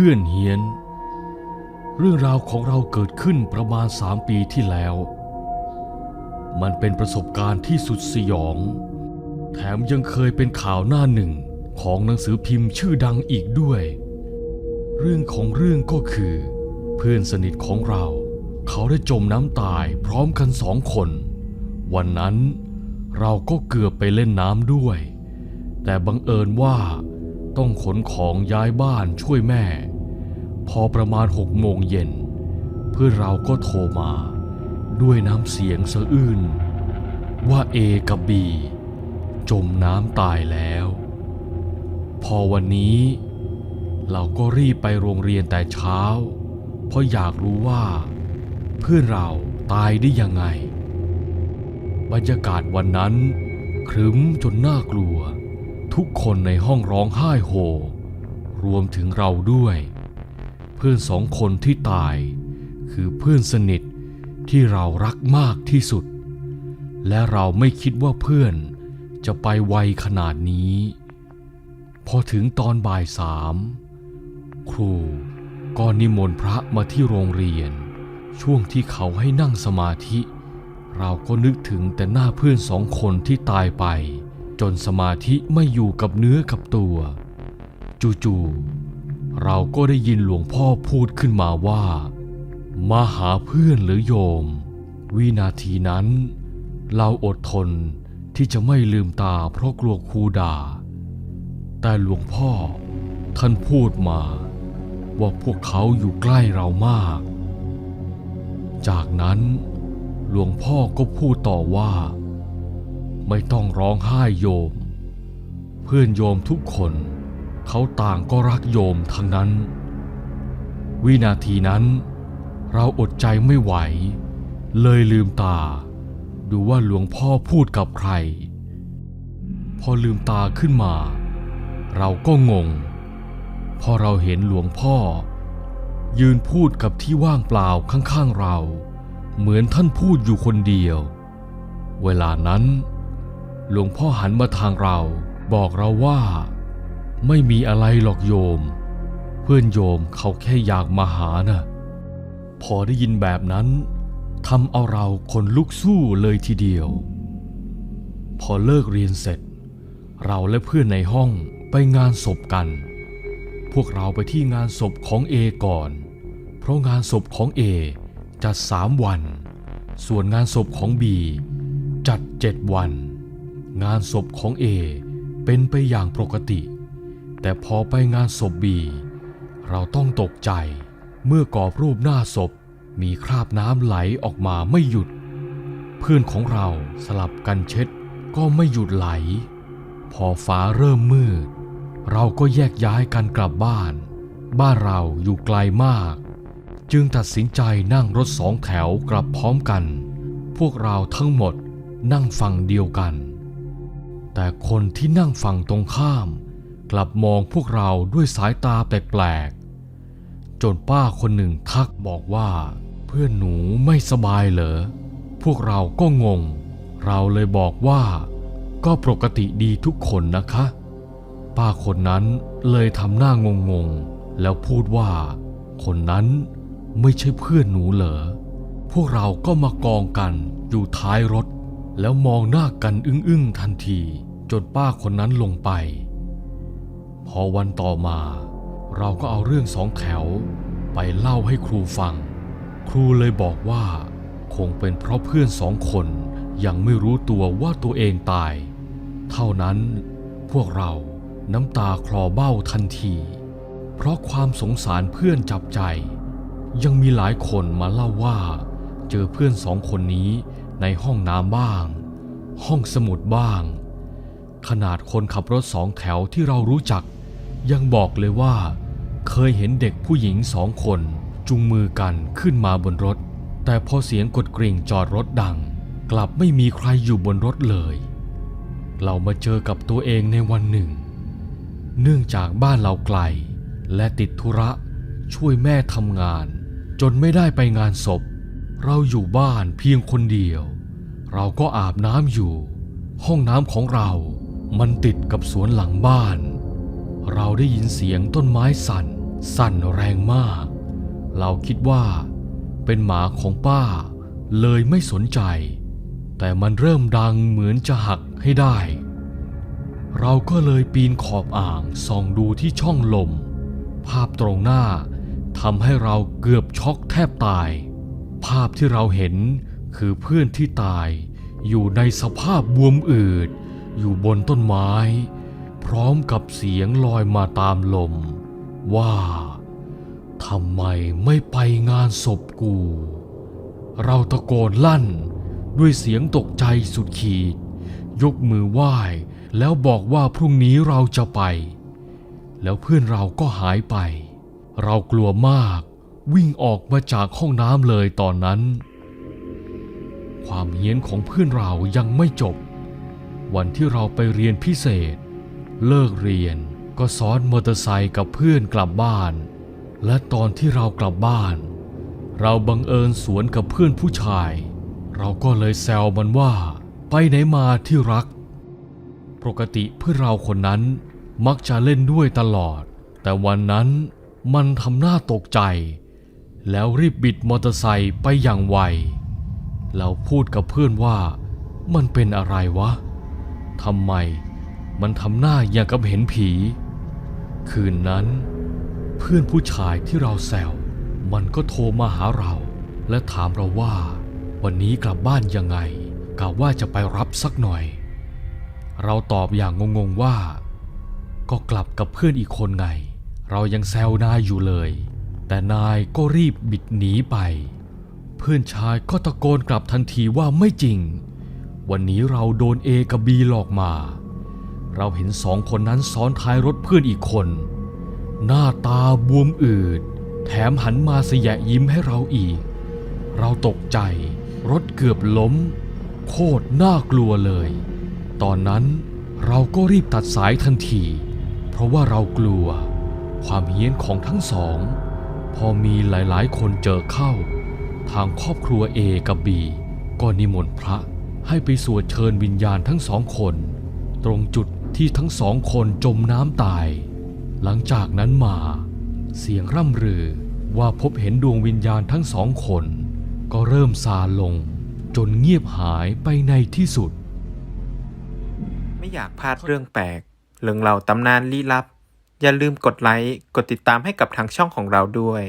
พื่อนเฮียน เรื่องราวของเราเกิดขึ้นประมาณสามปีที่แล้ว มันเป็นประสบการณ์ที่สุดสยอง แถมยังเคยเป็นข่าวหน้าหนึ่งของหนังสือพิมพ์ชื่อดังอีกด้วย เรื่องของเรื่องก็คือ เพื่อนสนิทของเรา เขาได้จมน้ำตายพร้อมกันสองคน วันนั้นเราก็เกือบไปเล่นน้ำด้วย แต่บังเอิญว่าต้องขนของย้ายบ้านช่วยแม่ พอประมาณหกโมงเย็น เพื่อนเราก็โทรมา ด้วยน้ำเสียงสะอื้นว่าเอกับบีจมน้ำตายแล้ว พอวันนี้ เราก็รีบไปโรงเรียนแต่เช้า เพราะอยากรู้ว่า เพื่อนเราตายได้ยังไง บรรยากาศวันนั้น ครึ้มจนน่ากลัว ทุกคนในห้องร้องไห้โฮรวมถึงเราด้วย เพื่อนสองคนที่ตาย คือเพื่อนสนิทที่เรารักมากที่สุด และเราไม่คิดว่าเพื่อนจะไปไวขนาดนี้ พอถึงตอนบ่ายสามครูก็นิมนต์พระมาที่โรงเรียน ช่วงที่เขาให้นั่งสมาธิ เราก็นึกถึงแต่หน้าเพื่อนสองคนที่ตายไป จนสมาธิไม่อยู่กับเนื้อกับตัว จู่ๆ เราก็ได้ยินหลวงพ่อพูดขึ้นมาว่า มาหาเพื่อนหรือโยม วินาทีนั้น เราอดทนที่จะไม่ลืมตาเพราะกลัวครูด่า แต่หลวงพ่อท่านพูดมา ว่าพวกเขาอยู่ใกล้เรามาก จากนั้น หลวงพ่อก็พูดต่อว่า ไม่ต้องร้องไห้โยม เพื่อนโยมทุกคน เขาต่างก็รักโยมทั้งนั้น วินาทีนั้น เราอดใจไม่ไหว เลยลืมตา ดูว่าหลวงพ่อพูดกับใคร พอลืมตาขึ้นมา เราก็งง พอเราเห็นหลวงพ่อ ยืนพูดกับที่ว่างเปล่าข้างๆเรา เหมือนท่านพูดอยู่คนเดียว เวลานั้น หลวงพ่อหันมาทางเราบอกเราว่า ไม่มีอะไรหรอกโยม เพื่อนโยมเขาแค่อยากมาหานะพอได้ยินแบบนั้นทำเอาเราคนลุกสู้เลยทีเดียว พอเลิกเรียนเสร็จ เราและเพื่อนในห้องไปงานศพกัน พวกเราไปที่งานศพของเอก่อน เพราะงานศพของเอจัดสามวัน ส่วนงานศพของบีจัดเจ็ดวัน งานศพของเอเป็นไปอย่างปกติ แต่พอไปงานศพบี เราต้องตกใจ เมื่อกอบรูปหน้าศพมีคราบน้ำไหลออกมาไม่หยุด เพื่อนของเราสลับกันเช็ดก็ไม่หยุดไหล พอฟ้าเริ่มมืด เราก็แยกย้ายกันกลับบ้าน บ้านเราอยู่ไกลมาก จึงตัดสินใจนั่งรถสองแถวกลับพร้อมกัน พวกเราทั้งหมดนั่งฝั่งเดียวกัน แต่คนที่นั่งฝั่งตรงข้าม กลับมองพวกเราด้วยสายตาแปลกๆ จนป้าคนหนึ่งทักบอกว่า เพื่อนหนูไม่สบายเหรอ พวกเราก็งง เราเลยบอกว่า ก็ปกติดีทุกคนนะคะ ป้าคนนั้นเลยทำหน้างงงๆแล้วพูดว่า คนนั้นไม่ใช่เพื่อนหนูเหรอ พวกเราก็มากองกันอยู่ท้ายรถ แล้วมองหน้ากันอึ้งๆทันที จนป้าคนนั้นลงไป พอวันต่อมา เราก็เอาเรื่องสองแถวไปเล่าให้ครูฟัง ครูเลยบอกว่า คงเป็นเพราะเพื่อนสองคนยังไม่รู้ตัวว่าตัวเองตาย เท่านั้นพวกเราน้ำตาคลอเบ้าทันที เพราะความสงสารเพื่อนจับใจ ยังมีหลายคนมาเล่าว่า เจอเพื่อนสองคนนี้ในห้องน้ำบ้าง ห้องสมุดบ้าง ขนาดคนขับรถสองแถวที่เรารู้จัก ยังบอกเลยว่า เคยเห็นเด็กผู้หญิงสองคนจุงมือกันขึ้นมาบนรถ แต่พอเสียงกดกริ่งจอดรถดัง กลับไม่มีใครอยู่บนรถเลย เรามาเจอกับตัวเองในวันหนึ่ง เนื่องจากบ้านเราไกล และติดธุระช่วยแม่ทำงาน จนไม่ได้ไปงานศพ เราอยู่บ้านเพียงคนเดียว เราก็อาบน้ำอยู่ ห้องน้ำของเรา มันติดกับสวนหลังบ้าน เราได้ยินเสียงต้นไม้สั่น สั่นแรงมาก เราคิดว่า เป็นหมาของป้า เลยไม่สนใจ แต่มันเริ่มดังเหมือนจะหักให้ได้ เราก็เลยปีนขอบอ่างส่องดูที่ช่องลม ภาพตรงหน้าทำให้เราเกือบช็อกแทบตาย ภาพที่เราเห็นคือเพื่อนที่ตาย อยู่ในสภาพบวมอืด อยู่บนต้นไม้ พร้อมกับเสียงลอยมาตามลม ว่าทำไมไม่ไปงานศพกู เราตะโกนลั่นด้วยเสียงตกใจสุดขีด ยกมือไหว้แล้วบอกว่าพรุ่งนี้เราจะไป แล้วเพื่อนเราก็หายไป เรากลัวมากวิ่งออกมาจากห้องน้ำเลยตอนนั้น ความเฮี้ยนของเพื่อนเรายังไม่จบ วันที่เราไปเรียนพิเศษ เลิกเรียนก็ซ้อนมอเตอร์ไซค์กับเพื่อนกลับบ้าน และตอนที่เรากลับบ้าน เราบังเอิญสวนกับเพื่อนผู้ชาย เราก็เลยแซวมันว่า ไปไหนมาที่รัก ปกติเพื่อนเราคนนั้นมักจะเล่นด้วยตลอด แต่วันนั้นมันทำหน้าตกใจ แล้วรีบบิดมอเตอร์ไซค์ไปอย่างไว เราพูดกับเพื่อนว่า มันเป็นอะไรวะทำไม มันทำหน้าอย่างกับเห็นผี คืนนั้น เพื่อนผู้ชายที่เราแซวมันก็โทรมาหาเรา และถามเราว่า วันนี้กลับบ้านยังไงกะว่าจะไปรับสักหน่อย เราตอบอย่างงงๆว่า ก็กลับกับเพื่อนอีกคนไง เรายังแซวนายอยู่เลย แต่นายก็รีบบิดหนีไป เพื่อนชายก็ตะโกนกลับทันทีว่าไม่จริง วันนี้เราโดนเอกับบีหลอกมา เราเห็นสองคนนั้นซ้อนท้ายรถเพื่อนอีกคน หน้าตาบวมอืด แถมหันมาเสยะยิ้มให้เราอีก เราตกใจรถเกือบล้ม โคตรน่ากลัวเลย ตอนนั้นเราก็รีบตัดสายทันที เพราะว่าเรากลัว ความเฮี้ยนของทั้งสอง พอมีหลายๆ คนเจอเข้า ทางครอบครัวเอกับบีก็นิมนต์พระให้ไปสวดเชิญวิญญาณทั้งสองคน ตรงจุด ที่ทั้งสองคนจมน้ำตาย หลังจากนั้นมา เสียงร่ำรือว่าพบเห็นดวงวิญญาณทั้งสองคน ก็เริ่มซาลง จนเงียบหายไปในที่สุด ไม่อยากพลาดเรื่องแปลกเรื่องเราตำนานลี้ลับ อย่าลืมกดไลค์ กดติดตามให้กับทางช่องของเราด้วย